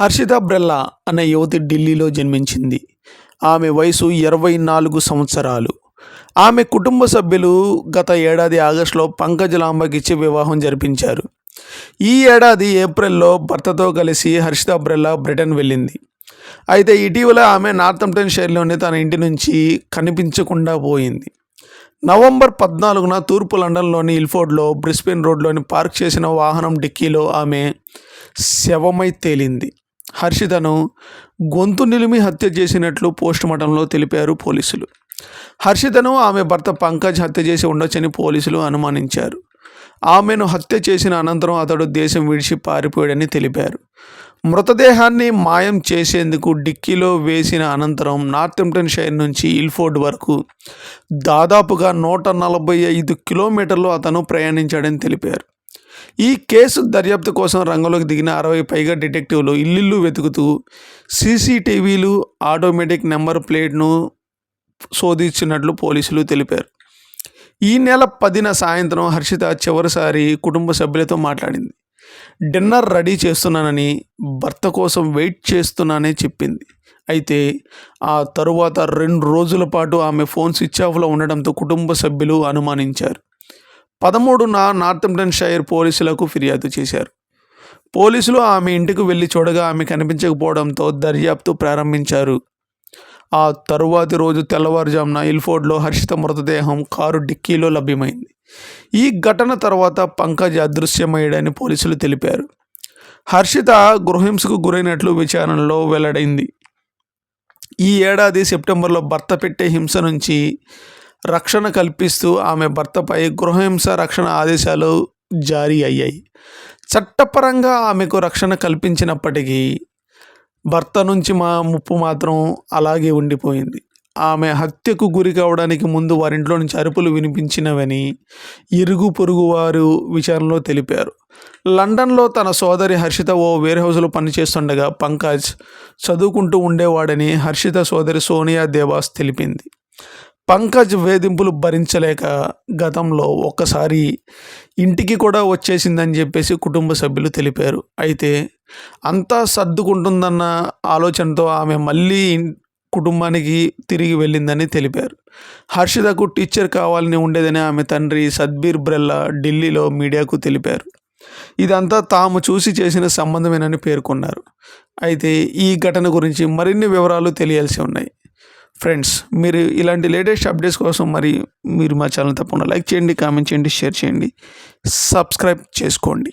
హర్షిత బ్రెల్లా అనే యువతి ఢిల్లీలో జన్మించింది. ఆమె వయసు ఇరవై నాలుగు సంవత్సరాలు. ఆమె కుటుంబ సభ్యులు గత ఏడాది ఆగస్టులో పంకజ్ లాంబాకిచ్చి వివాహం జరిపించారు. ఈ ఏడాది ఏప్రిల్లో భర్తతో కలిసి హర్షిత బ్రెల్లా బ్రిటన్ వెళ్ళింది. అయితే ఇటీవల ఆమె నార్థంప్టన్ షైర్లోని తన ఇంటి నుంచి కనిపించకుండా పోయింది. నవంబర్ పద్నాలుగున తూర్పు లండన్లోని ఇల్ఫోర్డ్లో బ్రిస్బెన్ రోడ్లోని పార్క్ చేసిన వాహనం డిక్కీలో ఆమె శవమై తేలింది. హర్షితను గొంతు నిలిమి హత్య చేసినట్లు పోస్టుమార్టంలో తెలిపారు పోలీసులు. హర్షితను ఆమె భర్త పంకజ్ హత్య చేసి ఉండొచ్చని పోలీసులు అనుమానించారు. ఆమెను హత్య చేసిన అనంతరం అతడు దేశం విడిచి పారిపోయాడని తెలిపారు. మృతదేహాన్ని మాయం చేసేందుకు డిక్కీలో వేసిన అనంతరం నార్థంప్టన్ షైర్ నుంచి ఇల్ఫోర్డ్ వరకు దాదాపుగా నూట నలభై ఐదు కిలోమీటర్లు అతను ప్రయాణించాడని తెలిపారు. ఈ కేసు దర్యాప్తు కోసం రంగంలోకి దిగిన అరవై పైగా డిటెక్టివ్లు ఇల్లు వెతుకుతూ సీసీటీవీలు ఆటోమేటిక్ నెంబర్ ప్లేట్ను శోధించినట్లు పోలీసులు తెలిపారు. ఈ నెల పదిన సాయంత్రం హర్షిత చివరిసారి కుటుంబ సభ్యులతో మాట్లాడింది. డిన్నర్ రెడీ చేస్తున్నానని భర్త కోసం వెయిట్ చేస్తున్నానని చెప్పింది. అయితే ఆ తరువాత రెండు రోజుల పాటు ఆమె ఫోన్ స్విచ్ ఆఫ్లో ఉండడంతో కుటుంబ సభ్యులు అనుమానించారు. పదమూడున నార్థంప్టన్ షైర్ పోలీసులకు ఫిర్యాదు చేశారు. పోలీసులు ఆమె ఇంటికి వెళ్ళి చూడగా ఆమె కనిపించకపోవడంతో దర్యాప్తు ప్రారంభించారు. ఆ తరువాతి రోజు తెల్లవారుజామున ఇల్ఫోర్డ్లో హర్షిత మృతదేహం కారు డిక్కీలో లభ్యమైంది. ఈ ఘటన తర్వాత పంకజ్ అదృశ్యమయ్యాడని పోలీసులు తెలిపారు. హర్షిత గృహింసకు గురైనట్లు విచారణలో వెల్లడైంది. ఈ ఏడాది సెప్టెంబర్లో భర్త పెట్టే హింస నుంచి రక్షణ కల్పిస్తూ ఆమె భర్తపై గృహహింస రక్షణ ఆదేశాలు జారీ అయ్యాయి. చట్టపరంగా ఆమెకు రక్షణ కల్పించినప్పటికీ భర్త నుంచి మా ముప్పు మాత్రం అలాగే ఉండిపోయింది. ఆమె హత్యకు గురి కావడానికి ముందు వారింట్లో నుంచి అరుపులు వినిపించినవని ఇరుగు పొరుగు వారు విచారణలో తెలిపారు. లండన్లో తన సోదరి హర్షిత ఓ వేర్ హౌస్లో పనిచేస్తుండగా పంకజ్ చదువుకుంటూ ఉండేవాడని హర్షిత సోదరి సోనియా దేవాస్ తెలిపింది. పంకజ్ వేధింపులు భరించలేక గతంలో ఒక్కసారి ఇంటికి కూడా వచ్చేసిందని చెప్పేసి కుటుంబ సభ్యులు తెలిపారు. అయితే అంతా సర్దుకుంటుందన్న ఆలోచనతో ఆమె మళ్ళీ కుటుంబానికి తిరిగి వెళ్ళిందని తెలిపారు. హర్షితకు టీచర్ కావాలని ఉండేదని ఆమె తండ్రి సద్బీర్ బ్రెల్లా ఢిల్లీలో మీడియాకు తెలిపారు. ఇదంతా తాము చూసి చేసిన సంబంధమేనని పేర్కొన్నారు. అయితే ఈ ఘటన గురించి మరిన్ని వివరాలు తెలియాల్సి ఉన్నాయి. ఫ్రెండ్స్ మీరు ఇలాంటి లేటెస్ట్ అప్డేట్స్ కోసం మరి మీరు మా ఛానల్ తప్పకుండా లైక్ చేయండి కామెంట్ చేయండి షేర్ చేయండి. సబ్స్క్రైబ్ చేసుకోండి.